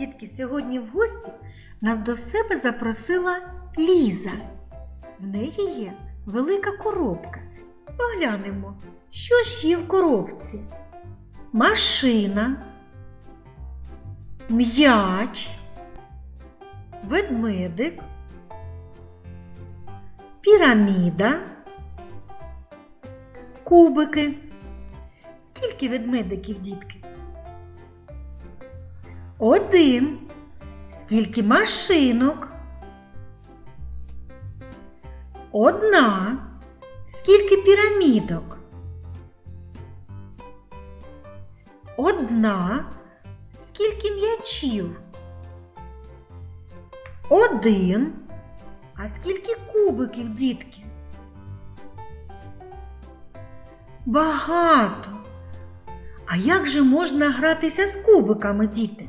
Дітки, сьогодні в гості нас до себе запросила Ліза. В неї є велика коробка. Поглянемо, що ж є в коробці. Машина, м'яч, ведмедик, піраміда, кубики. Скільки ведмедиків, дітки? Один. Скільки машинок? Одна. Скільки пірамідок? Одна. Скільки м'ячів? Один. А скільки кубиків, дітки? Багато. А як же можна гратися з кубиками, діти?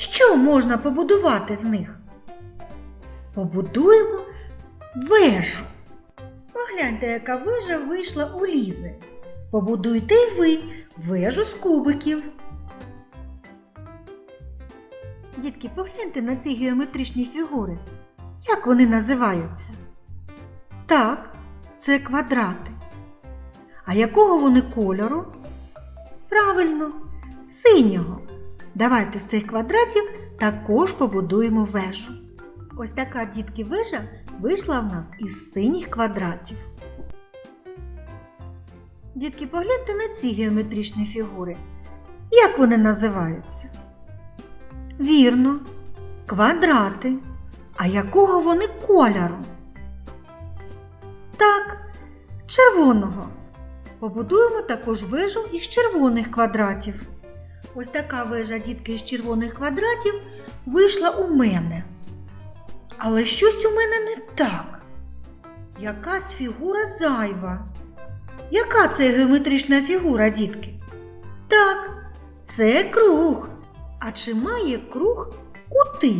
Що можна побудувати з них? Побудуємо вежу. Погляньте, яка вежа вийшла у лізи. Побудуйте й ви вежу з кубиків. Дітки, погляньте на ці геометричні фігури. Як вони називаються? Так, це квадрати. А якого вони кольору? Правильно, синього. Давайте з цих квадратів також побудуємо вежу. Ось така дітки вежа вийшла в нас із синіх квадратів. Дітки, погляньте на ці геометричні фігури. Як вони називаються? Вірно, квадрати. А якого вони кольору? Так, червоного. Побудуємо також вежу із червоних квадратів. Ось така вежа дітки із червоних квадратів вийшла у мене. Але щось у мене не так. Якась фігура зайва. Яка це геометрична фігура, дітки? Так, це круг. А чи має круг кути?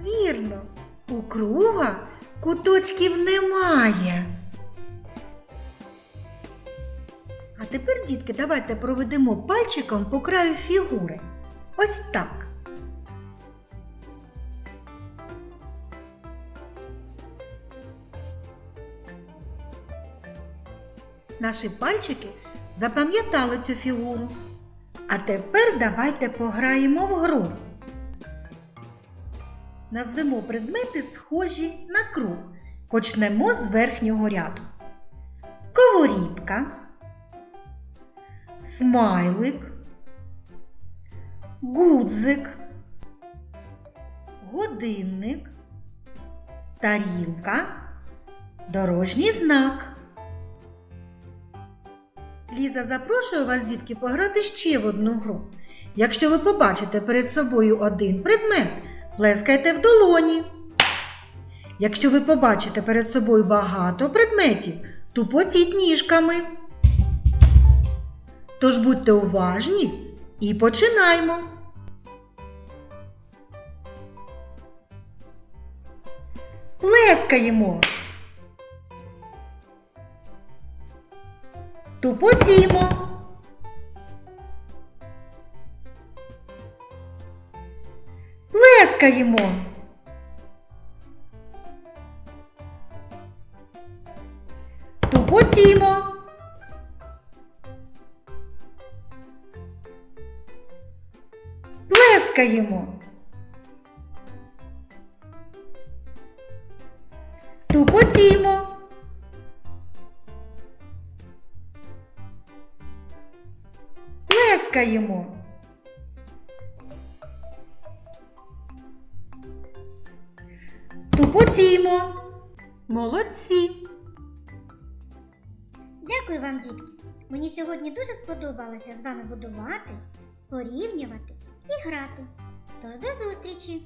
Вірно, у круга куточків немає. А тепер, дітки, давайте проведемо пальчиком по краю фігури. Ось так. Наші пальчики запам'ятали цю фігуру. А тепер давайте пограємо в гру. Назвемо предмети схожі на круг. Почнемо з верхнього ряду. Сковорідка, смайлик, гудзик, годинник, тарілка, дорожній знак. Ліза запрошує вас, дітки, пограти ще в одну гру. Якщо ви побачите перед собою один предмет, плескайте в долоні. Якщо ви побачите перед собою багато предметів, тупотіть ніжками. Тож будьте уважні і починаймо. Плескаємо. Тупотімо. Плескаємо. Тупотімо. Плескаємо. Тупотімо. Плескаємо. Тупотімо. Молодці. Дякую вам, дітки. Мені сьогодні дуже сподобалося з вами будувати, порівнювати і грати. Тож до зустрічі!